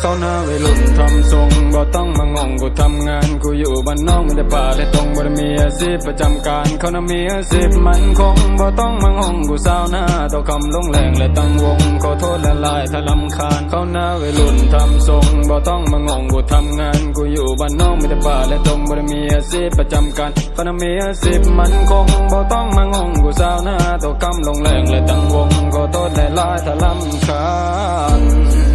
เขาหน้าวัยรุ่นทำทรงบ่ต้องมางงกูทำงานกูอยู่บ้านนอกไม่ได้ป่าได้ตรงบ่ไมีอาชีพประจำการเขาน่ามีอาชีพมันคงบ่ต้องมางงกูเศร้าหน้าต่อคำลงแรงและตั้งวงขอโทษละลายถ้าลำคาญเขาหน้าวัยรุ่นทำทรงบ่ต้องมางงกูทำงานกูอยู่บ้านนอกไม่ได้ป่าได้ตรงบ่ไมีอาชีพประจำการเขาน่ามีอาชีพมันคงบ่ต้องมางงกูเศร้าหน้าต่อคำลงแรงและตั้งวงขอโทษละลายถ้าลำคาญ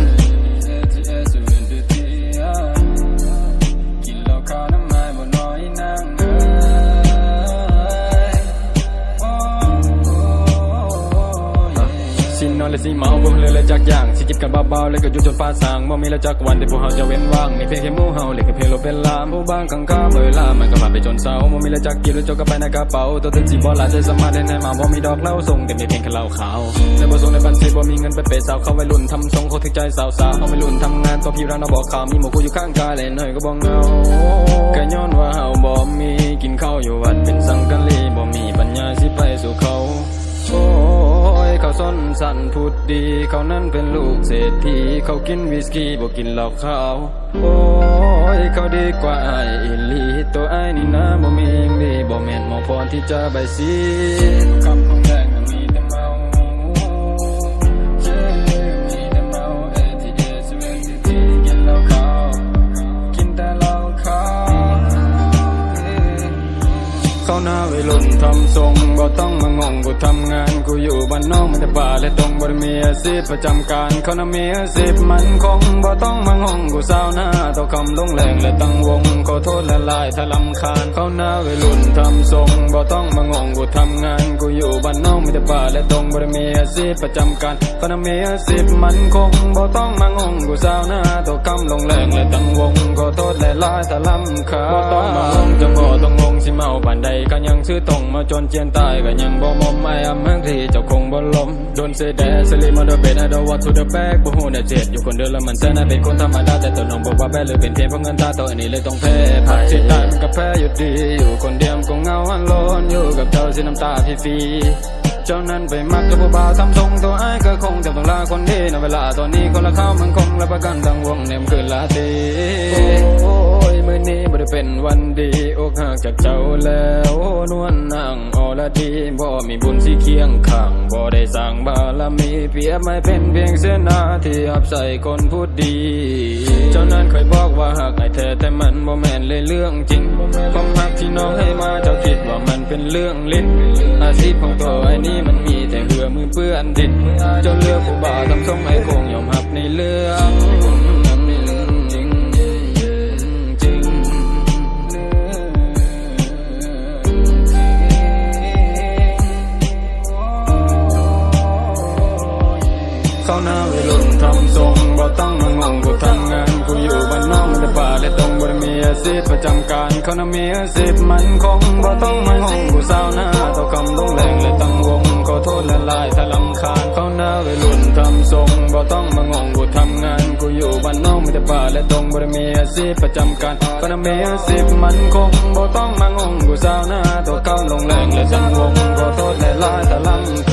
สิเมาบ่เลยและจักอย่างสิจิบกันเบาๆแล้วก็อยู่จนฟ้าสางบ่มีแล้วจักวันที่พวกเฮาจะเว้นว่างมีเพียงแค่มู่เฮาเลยก็เพียงลบเป็นลามผู้บางข้างขาเวลามันก็ผ่านไปจนเศร้าบ่มีแล้วจักกินแล้วจกก็ไปในกระเป๋าตัวถึงสิบ่หลายใจสมารถได้ในมาบ่มีดอกเล้าส่งแต่มีเพียงแค่เหล้าขาวในบ่ส่งในบัญชีบ่มีเงินไปเปย์สาวเขาวัยรุ่นทำทรงเขาถึงใจสาวๆเขาวัยรุ่นทำงานตัวพี่ร้านเราบอกข่าวมีหมู่กูอยู่ข้างกายเลยหน่อยก็บ่เงาก็ย้อนว่าเฮาบ่มีกินข้าวอยู่วัดเป็นสังกัลีบ่มีปัญญาสิไปสู่เขา ส้นสันพูดดี เขานั้นเป็นลูกเศรษฐีเขากินวิสกี้บอกินเหล้าขาวโอ้ยเขาดีกว่าไอ้อิลีตัวไอ้นี่นะบ่มีดีบ่แม่นหมอพรที่จะใบสีคำของแเขาหน้าวัยรุ่นทำทรงบ่ต้องมางงกูทำงานกูอยู่บ้านนอกมันจะป่าและตรงบ่ได้มีอาชีพประจำการเขาน่ะมีอาชีพมันคงบ่ต้องมางงกูสาวหน้าต่อคำลงแรงและตั้งวงขอโทษและลายถ้าลำคาญเขาหน้าวัยรุ่นทำทรงบ่ต้องมางงกูทำงาน บ้านนอกมันแต่ป่าและตรงบ่ได้มีอาชีพประจำการเขาน่ะมีอาชีพมันคงบ่ต้องมางงกูสาวหน้าต่อคำลงแรงและตั้งวงขอโทษและลายถ้าลำคาบ่ต้องมางงจะบ่ต้องงงสิเมาปานใดก็ยังซื้อตรงมาจนเจียนตายก็ยังบ่มอมไอ้อำเมืองที่เจ้าคงบ่ลมโดนเสยแดสลิมาเดอเบดไอดอวัตถุเดอะแบกบ่ฮู้แน่เจ็ดอยู่คนเดียวแล้วมันแซ่น่าเป็นคนธรรมดาแต่ตัวน้องบอกว่าแบหรือเป็นเพียงเพราะเงินตาตัวอันนี้เลยต้องแพ้ผักสิตายมันก็แพ้อยู่ดีอยู่คนเดียวก็เหงาอันโลนอยู่กับเจ้าสิน้ำตาพี่ฟีเจ้านั้นไปมักกับผู้บ่าวทำทรงตัวไอ้ก็คงจะต้องลาคนดีในเวลาตอนนี้คนละข้าวมันคงและประกันทางวงเนมคืนลาตีโอ้ยมื้อนี้บ่ได้เป็นวันดีอกหักจากเจ้าแล้ว ดีบ่มีบุญสิเคียงข้างบ่ได้สร้างบารมีเปรียบไม่เป็นเพียงเสนาที่อับใส่คนพูดดี เจ้านั้นเคยบอกว่าหักไอ้แท้แต่มันบ่แม่นเลยเรื่องจริงความหักที่น้องให้มาเจ้าคิดว่ามันเป็นเรื่องลิ้นอาชีพของตัวไอ้นี่มันมีแต่เหือมือเปื้อนดินเจ้าเลือกผู้บ่าวทำทรงไอ้คงยอมรับในเรื่อง เขาหน้าวัยรุ่นทำทรงบ่ต้องมางงกูทำงานกูอยู่บ้านนอกมันแต่ป่าและตรงบ่ได้มีอาชีพประจำการเขาน่ะมีอาชีพมันคงบ่ต้องมางงกูสาหน้าต่อคำลงแรงและตั้งวงขอโทษละลายถ้าลำคาญเขาหน้าวัยรุ่นทำทรงบ่ต้องมางงกูทำงานกูอยู่บ้านนอกมันแต่ป่าและตรงบ่ได้มีอาชีพประจำการเขาน่ะมีอาชีพมันคงบ่ต้องมางงกูสาหน้าต่อคำลงแรงและตั้งวงขอโทษละลายถ้าลำคาญ